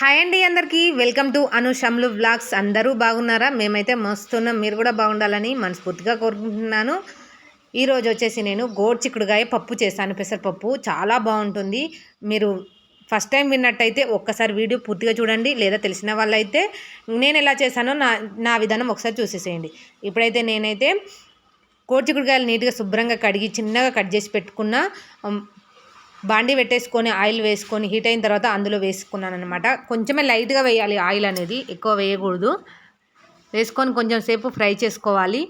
Hi అండి అందరికీ. Welcome to అనుషమ్లు వ్లాగ్స్. అందరూ బాగున్నారా? మేమైతే మస్తున్నాం మీరు కూడా బాగుండాలని మనస్ఫూర్తిగా కోరుకుంటున్నాను. ఈరోజు వచ్చేసి నేను గోడ్చిక్కుడుగాయ పప్పు చేశాను. పెసరపప్పు చాలా బాగుంటుంది. మీరు ఫస్ట్ టైం విన్నట్టయితే ఒక్కసారి వీడియో పూర్తిగా చూడండి. లేదా తెలిసిన వాళ్ళైతే నేను ఎలా చేశానో నా నా విధానం ఒకసారి చూసేసేయండి. ఇప్పుడైతే నేనైతే కోడి చిక్కుడుకాయలు నీట్గా శుభ్రంగా కడిగి చిన్నగా కట్ చేసి పెట్టుకున్న బాండి పెట్టేసుకొని ఆయిల్ వేసుకొని హీట్ అయిన తర్వాత అందులో వేసుకున్నాను అనమాట కొంచెమే లైట్గా వేయాలి ఆయిల్ అనేది ఎక్కువ వేయకూడదు. వేసుకొని కొంచెం సేపు ఫ్రై చేసుకోవాలి.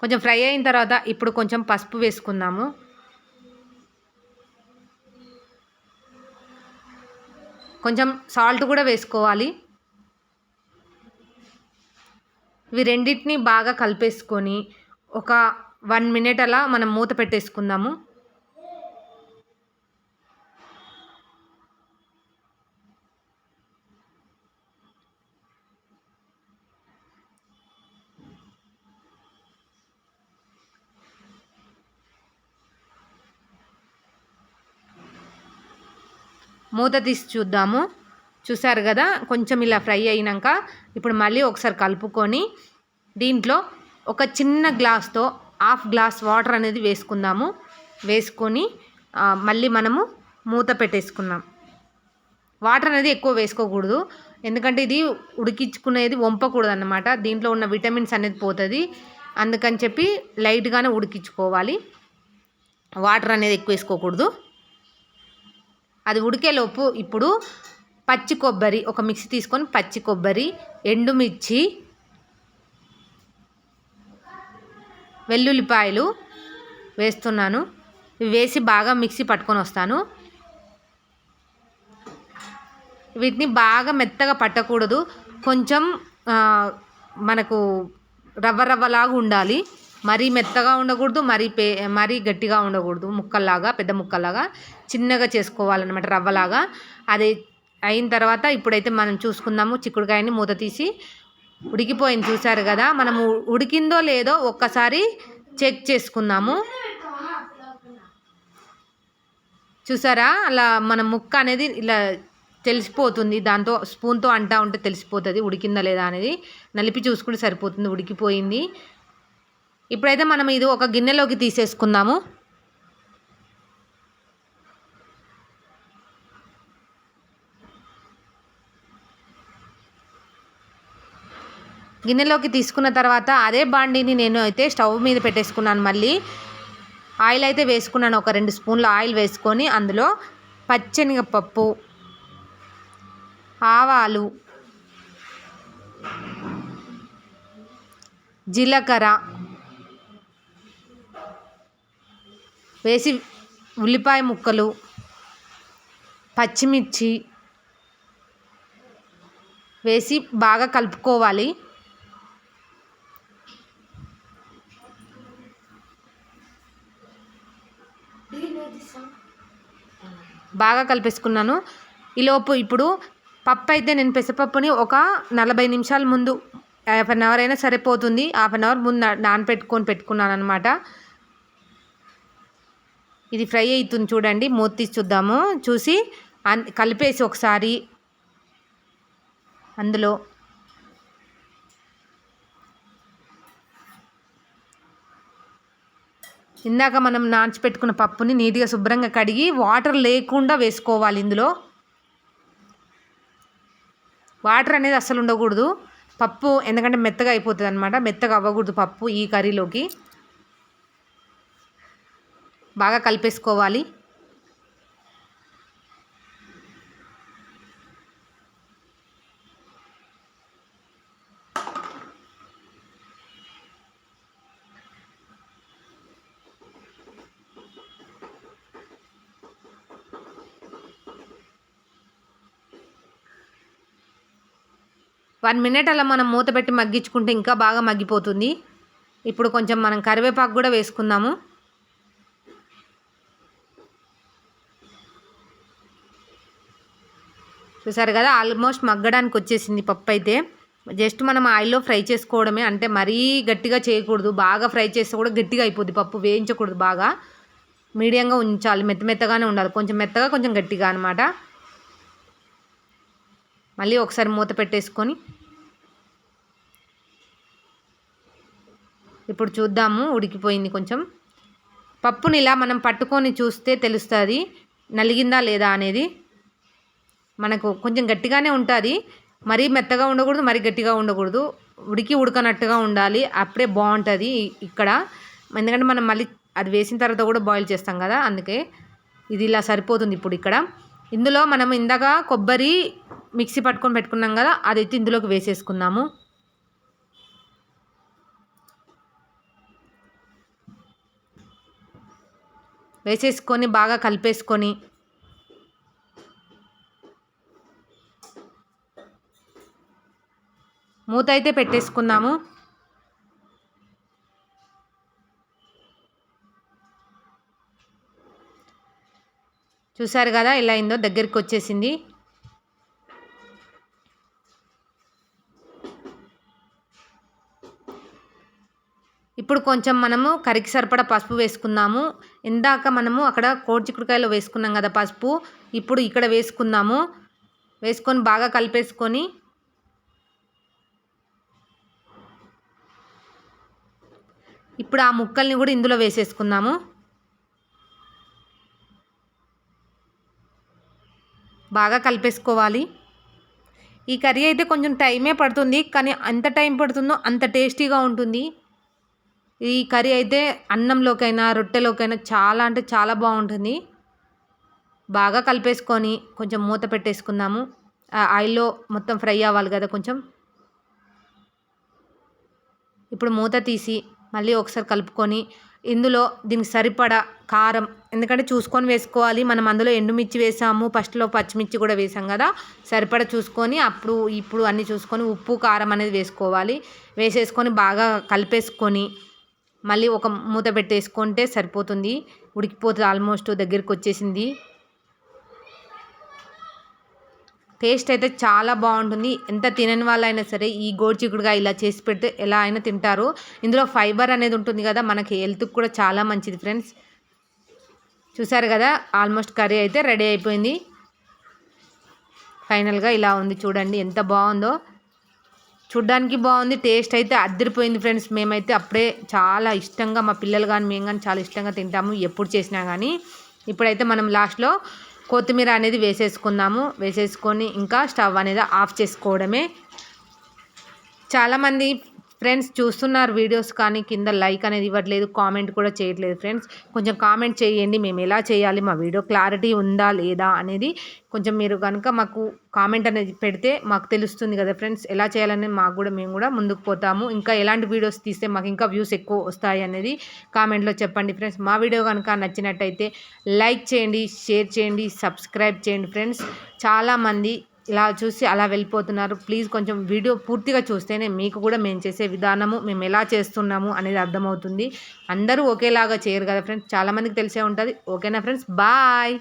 కొంచెం ఫ్రై అయిన తర్వాత ఇప్పుడు కొంచెం పసుపు వేసుకుందాము. కొంచెం సాల్ట్ కూడా వేసుకోవాలి. ఇవి రెండింటిని బాగా కలిపేసుకొని ఒక వన్ మినిట్ అలా మనం మూత పెట్టేసుకుందాము. మూత తీసి చూద్దాము. చూసారు కదా? కొంచెం ఇలా ఫ్రై అయినాక ఇప్పుడు మళ్ళీ ఒకసారి కలుపుకొని దీంట్లో ఒక చిన్న గ్లాస్తో హాఫ్ గ్లాస్ వాటర్ అనేది వేసుకుందాము. వేసుకొని మళ్ళీ మనము మూత పెట్టేసుకుందాం. వాటర్ అనేది ఎక్కువ వేసుకోకూడదు. ఎందుకంటే ఇది ఉడికించుకునేది వంపకూడదు అన్నమాట దీంట్లో ఉన్న విటమిన్స్ అనేది పోతుంది. అందుకని చెప్పి లైట్గానే ఉడికించుకోవాలి. వాటర్ అనేది ఎక్కువ వేసుకోకూడదు. అది ఉడికేలోపు ఇప్పుడు పచ్చి కొబ్బరి ఒక మిక్సీ తీసుకొని పచ్చి కొబ్బరి ఎండుమిర్చి వెల్లుల్లిపాయలు వేస్తున్నాను. ఇవి వేసి బాగా మిక్సీ పట్టుకొని వస్తాను. వీటిని బాగా మెత్తగా పట్టకూడదు. కొంచెం మనకు రవ్వ రవ్వలాగా ఉండాలి. మరీ మెత్తగా ఉండకూడదు మరీ పే మరీ గట్టిగా ఉండకూడదు. ముక్కల్లాగా పెద్ద ముక్కల్లాగా చిన్నగా చేసుకోవాలన్నమాట రవ్వలాగా. అది అయిన తర్వాత ఇప్పుడైతే మనం చూసుకుందాము. చిక్కుడుకాయని మూత తీసి ఉడికిపోయింది. చూసారు కదా మనము ఉడికిందో లేదో ఒక్కసారి చెక్ చేసుకుందాము. చూసారా? అలా మన ముక్క అనేది ఇలా తెలిసిపోతుంది. దాంతో స్పూన్తో అంటా ఉంటే తెలిసిపోతుంది. ఉడికిందా లేదా అనేది నలిపి చూసుకుంటే సరిపోతుంది. ఉడికిపోయింది. ఇప్పుడైతే మనం ఇది ఒక గిన్నెలోకి తీసేసుకుందాము. గిన్నెలోకి తీసుకున్న తర్వాత అదే బాండీని నేను అయితే స్టవ్ మీద పెట్టేసుకున్నాను. మళ్ళీ ఆయిల్ అయితే వేసుకున్నాను. ఒక రెండు స్పూన్ల ఆయిల్ వేసుకొని అందులో పచ్చెనగపప్పు ఆవాలు జీలకర్ర వేసి ఉల్లిపాయ ముక్కలు పచ్చిమిర్చి వేసి బాగా కలుపుకోవాలి. బాగా కలిపేసుకున్నాను. ఈలోపు ఇప్పుడు పప్పు అయితే నేను పెసరపప్పుని ఒక నలభై నిమిషాల ముందు హాఫ్ అన్ అవర్ అయినా సరిపోతుంది. హాఫ్ అన్ అవర్ ముందు నానపెట్టుకొని పెట్టుకున్నాను అనమాట ఇది ఫ్రై అవుతుంది చూడండి మూత తీసి చూద్దాము. చూసి కలిపేసి ఒకసారి అందులో ఇందాక మనం నాచిపెట్టుకున్న పప్పుని నీట్గా శుభ్రంగా కడిగి వాటర్ లేకుండా వేసుకోవాలి ఇందులో. వాటర్ అనేది అస్సలు ఉండకూడదు. పప్పు ఎందుకంటే మెత్తగా అయిపోతుంది అనమాట మెత్తగా అవ్వకూడదు పప్పు ఈ కర్రీలోకి. బాగా కలిపేసుకోవాలి. వన్ మినిట్ అలా మనం మూత పెట్టి మగ్గించుకుంటే ఇంకా బాగా మగ్గిపోతుంది. ఇప్పుడు కొంచెం మనం కరివేపాకు కూడా వేసుకుందాము. చూసారు కదా ఆల్మోస్ట్ మగ్గడానికి వచ్చేసింది పప్పు అయితే. జస్ట్ మనం ఆయిల్లో ఫ్రై చేసుకోవడమే అంటే మరీ గట్టిగా చేయకూడదు. బాగా ఫ్రై చేస్తే కూడా గట్టిగా అయిపోద్ది పప్పు వేయించకూడదు బాగా. మీడియంగా ఉంచాలి మెత్త మెత్తగానే ఉండాలి. కొంచెం మెత్తగా కొంచెం గట్టిగా అనమాట మళ్ళీ ఒకసారి మూత పెట్టేసుకొని ఇప్పుడు చూద్దాము ఉడికిపోయింది కొంచెం. పప్పుని ఇలా మనం పట్టుకొని చూస్తే తెలుస్తుంది నలిగిందా లేదా అనేది. మనకు కొంచెం గట్టిగానే ఉంటుంది మరీ మెత్తగా ఉండకూడదు మరీ గట్టిగా ఉండకూడదు. ఉడికి ఉడకనట్టుగా ఉండాలి అప్పుడే బాగుంటుంది ఇక్కడ. ఎందుకంటే మనం మళ్ళీ అది వేసిన తర్వాత కూడా బాయిల్ చేస్తాం కదా అందుకే ఇది ఇలా సరిపోతుంది ఇప్పుడు ఇక్కడ. ఇందులో మనం ఇందాక కొబ్బరి మిక్సీ పట్టుకొని పెట్టుకున్నాం కదా అది అయితే ఇందులోకి వేసేసుకుందాము. వేసేసుకొని బాగా కలిపేసుకొని మూత అయితే పెట్టేసుకుందాము. చూసారు కదా ఇలా అయిందో? దగ్గరికి వచ్చేసింది. ఇప్పుడు కొంచెం మనము కరికి సరిపడ పసుపు వేసుకుందాము. ఇందాక మనము అక్కడ కోడిచిక్కుడుకాయలో వేసుకున్నాం కదా పసుపు. ఇప్పుడు ఇక్కడ వేసుకుందాము. వేసుకొని బాగా కలిపేసుకొని ఇప్పుడు ఆ ముక్కల్ని కూడా ఇందులో వేసేసుకుందాము. బాగా కలిపేసుకోవాలి. ఈ కర్రీ అయితే కొంచెం టైమే పడుతుంది కానీ ఎంత టైం పడుతుందో అంత టేస్టీగా ఉంటుంది. ఈ కర్రీ అయితే అన్నంలోకైనా రొట్టెలోకైనా చాలా అంటే చాలా బాగుంటుంది. బాగా కలిపేసుకొని కొంచెం మూత పెట్టేసుకుందాము. ఆయిల్లో మొత్తం ఫ్రై అవ్వాలి కదా కొంచెం. ఇప్పుడు మూత తీసి మళ్ళీ ఒకసారి కలుపుకొని ఇందులో దీనికి సరిపడా కారం ఎందుకంటే చూసుకొని వేసుకోవాలి. మనం అందులో ఎండుమిర్చి వేసాము ఫస్ట్లో పచ్చిమిర్చి కూడా వేసాం కదా. సరిపడా చూసుకొని అప్పుడు ఇప్పుడు అన్నీ చూసుకొని ఉప్పు కారం అనేది వేసుకోవాలి. వేసేసుకొని బాగా కలిపేసుకొని మళ్ళీ ఒక మూత పెట్టేసుకుంటే సరిపోతుంది. ఉడికిపోతుంది ఆల్మోస్ట్ దగ్గరికి వచ్చేసింది. టేస్ట్ అయితే చాలా బాగుంటుంది. ఎంత తినని వాళ్ళైనా సరే ఈ గోడ్చిక్కుడుగా ఇలా చేసి పెడితే ఎలా అయినా తింటారు. ఇందులో ఫైబర్ అనేది ఉంటుంది కదా మనకి హెల్త్కి కూడా చాలా మంచిది ఫ్రెండ్స్. చూసారు కదా ఆల్మోస్ట్ కర్రీ అయితే రెడీ అయిపోయింది. ఫైనల్గా ఇలా ఉంది చూడండి ఎంత బాగుందో. చూడ్డానికి బాగుంది టేస్ట్ అయితే అద్దరిపోయింది ఫ్రెండ్స్ మేమైతే అప్పుడే చాలా ఇష్టంగా మా పిల్లలు కానీ మేము కానీ చాలా ఇష్టంగా తింటాము ఎప్పుడు చేసినా కానీ ఇప్పుడైతే మనం లాస్ట్లో కొత్తిమీర అనేది వేసేసుకుందాము. వేసేసుకొని ఇంకా స్టవ్ అనేది ఆఫ్ చేసుకోవడమే. చాలామంది ఫ్రెండ్స్ చూస్తున్నారు వీడియోస్ కానీ కింద లైక్ అనేది ఇవ్వట్లేదు కామెంట్ కూడా చేయట్లేదు ఫ్రెండ్స్. కొంచెం కామెంట్ చేయండి మేము ఎలా చేయాలి మా వీడియో క్లారిటీ ఉందా లేదా అనేది కొంచెం మీరు కనుక మాకు కామెంట్ అనేది పెడితే మాకు తెలుస్తుంది కదా ఫ్రెండ్స్. ఎలా చేయాలని మాకు కూడా మేము కూడా ముందుకు పోతాము. ఇంకా ఎలాంటి వీడియోస్ తీస్తే మాకు ఇంకా వ్యూస్ ఎక్కువ వస్తాయి అనేది కామెంట్లో చెప్పండి ఫ్రెండ్స్. మా వీడియో కనుక నచ్చినట్టయితే లైక్ చేయండి షేర్ చేయండి సబ్స్క్రైబ్ చేయండి ఫ్రెండ్స్. చాలామంది ఇలా చూసి అలా వెళ్ళిపోతున్నారు. ప్లీజ్ కొంచెం వీడియో పూర్తిగా చూస్తేనే మీకు కూడా మేము చేసే విధానము మేము ఎలా చేస్తున్నాము అనేది అర్థమవుతుంది. అందరూ ఒకేలాగా చేయరు కదా ఫ్రెండ్స్? చాలామందికి తెలిసే ఉంటుంది. ఓకేనా ఫ్రెండ్స్? బాయ్!